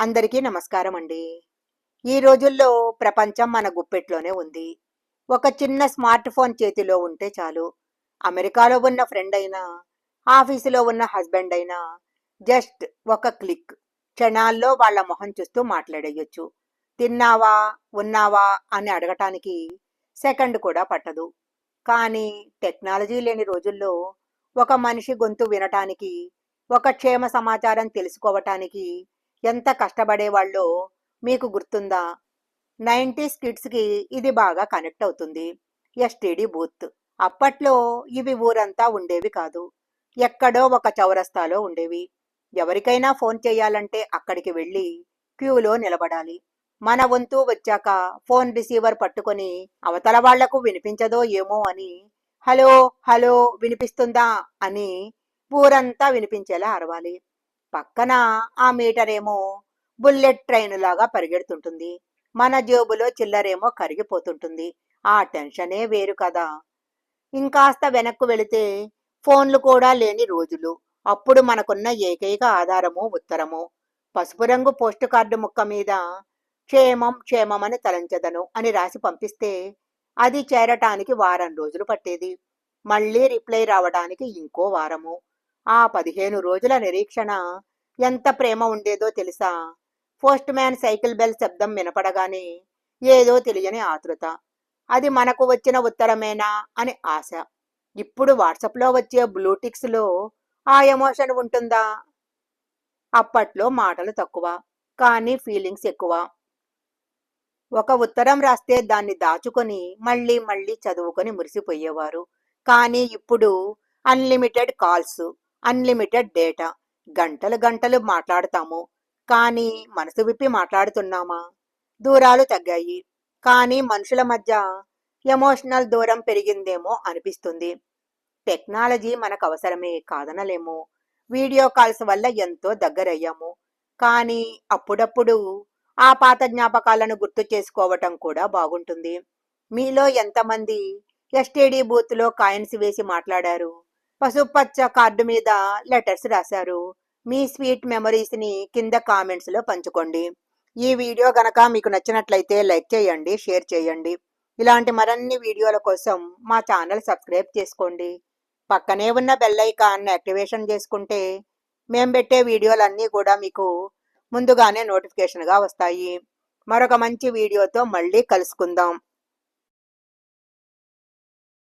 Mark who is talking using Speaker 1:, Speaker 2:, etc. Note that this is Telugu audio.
Speaker 1: అందరికీ నమస్కారం అండి ఈ రోజుల్లో ప్రపంచం మన గుప్పెట్లోనే ఉంది. ఒక చిన్న స్మార్ట్ ఫోన్ చేతిలో ఉంటే చాలు. అమెరికాలో ఉన్న ఫ్రెండ్ అయినా ఆఫీసులో ఉన్న హస్బెండ్ అయినా జస్ట్ ఒక క్లిక్. క్షణాల్లో వాళ్ళ మొహం చూస్తూ మాట్లాడేయొచ్చు. తిన్నావా ఉన్నావా అని అడగటానికి సెకండ్ కూడా పట్టదు. కానీ టెక్నాలజీ లేని రోజుల్లో ఒక మనిషి గొంతు వినటానికి ఒక క్షేమ సమాచారం తెలుసుకోవటానికి ఎంత కష్టపడేవాళ్ళో మీకు గుర్తుందా? నైంటీస్ కిడ్స్కి ఇది బాగా కనెక్ట్ అవుతుంది. STD booth. అప్పట్లో ఇవి ఊరంతా ఉండేవి కాదు. ఎక్కడో ఒక చౌరస్తాలో ఉండేవి. ఎవరికైనా ఫోన్ చేయాలంటే అక్కడికి వెళ్ళి క్యూలో నిలబడాలి. మన వంతు వచ్చాక ఫోన్ రిసీవర్ పట్టుకొని అవతల వాళ్ళకు వినిపించదో ఏమో అని హలో హలో వినిపిస్తుందా? అని ఊరంతా వినిపించేలా అరవాలి. పక్కన ఆ మీటర్ ఏమో బుల్లెట్ ట్రైన్ లాగా పరిగెడుతుంటుంది. మన జేబులో చిల్లరేమో కరిగిపోతుంటుంది. ఆ టెన్షనే వేరు కదా. ఇంకాస్త వెనక్కు వెళితే ఫోన్లు కూడా లేని రోజులు. అప్పుడు మనకున్న ఏకైక ఆధారము ఉత్తరము పసుపు రంగు పోస్ట్ కార్డు ముక్క మీద క్షేమం క్షేమమని తలంచదను అని రాసి పంపిస్తే అది చేరటానికి వారం రోజులు పట్టేది. మళ్ళీ రిప్లై రావడానికి ఇంకో వారము. ఆ పదిహేను రోజుల నిరీక్షణ ఎంత ప్రేమ ఉండేదో తెలుసా? పోస్ట్ మ్యాన్ సైకిల్ బెల్ శబ్దం వినపడగానే ఏదో తెలియని ఆతృత. అది మనకు వచ్చిన ఉత్తరమేనా అని ఆశ. ఇప్పుడు వాట్సాప్లో వచ్చే బ్లూటిక్స్లో ఆ ఎమోషన్ ఉంటుందా? అప్పట్లో మాటలు తక్కువ కానీ ఫీలింగ్స్ ఎక్కువ. ఒక ఉత్తరం రాస్తే దాన్ని దాచుకొని మళ్ళీ మళ్ళీ చదువుకొని మురిసిపోయేవారు. కానీ ఇప్పుడు అన్లిమిటెడ్ కాల్స్ అన్లిమిటెడ్ డేటా. గంటలు గంటలు మాట్లాడతాము. కానీ మనసు విప్పి మాట్లాడుతున్నామా? దూరాలు తగ్గాయి. కానీ మనుషుల మధ్య ఎమోషనల్ దూరం పెరిగిందేమో అనిపిస్తుంది. టెక్నాలజీ మనకు అవసరమే కాదనలేము. వీడియో కాల్స్ వల్ల ఎంతో దగ్గరయ్యాము. కానీ అప్పుడప్పుడు ఆ పాత జ్ఞాపకాలను గుర్తు చేసుకోవటం కూడా బాగుంటుంది. మీలో ఎంతమంది ఎస్టీడీ బూత్లో కాయిన్స్ వేసి మాట్లాడారు? పసుపచ్చ కార్డు మీద లెటర్స్ రాశారు. మీ స్వీట్ మెమరీస్ని కింద కామెంట్స్లో పంచుకోండి. ఈ వీడియో గనక మీకు నచ్చినట్లయితే లైక్ చేయండి షేర్ చేయండి. ఇలాంటి మరిన్ని వీడియోల కోసం మా ఛానల్ సబ్స్క్రైబ్ చేసుకోండి. పక్కనే ఉన్న బెల్ ఐకాన్ యాక్టివేషన్ చేసుకుంటే మేము పెట్టే వీడియోలన్నీ కూడా మీకు ముందుగానే నోటిఫికేషన్గా వస్తాయి. మరొక మంచి వీడియోతో మళ్ళీ కలుసుకుందాం.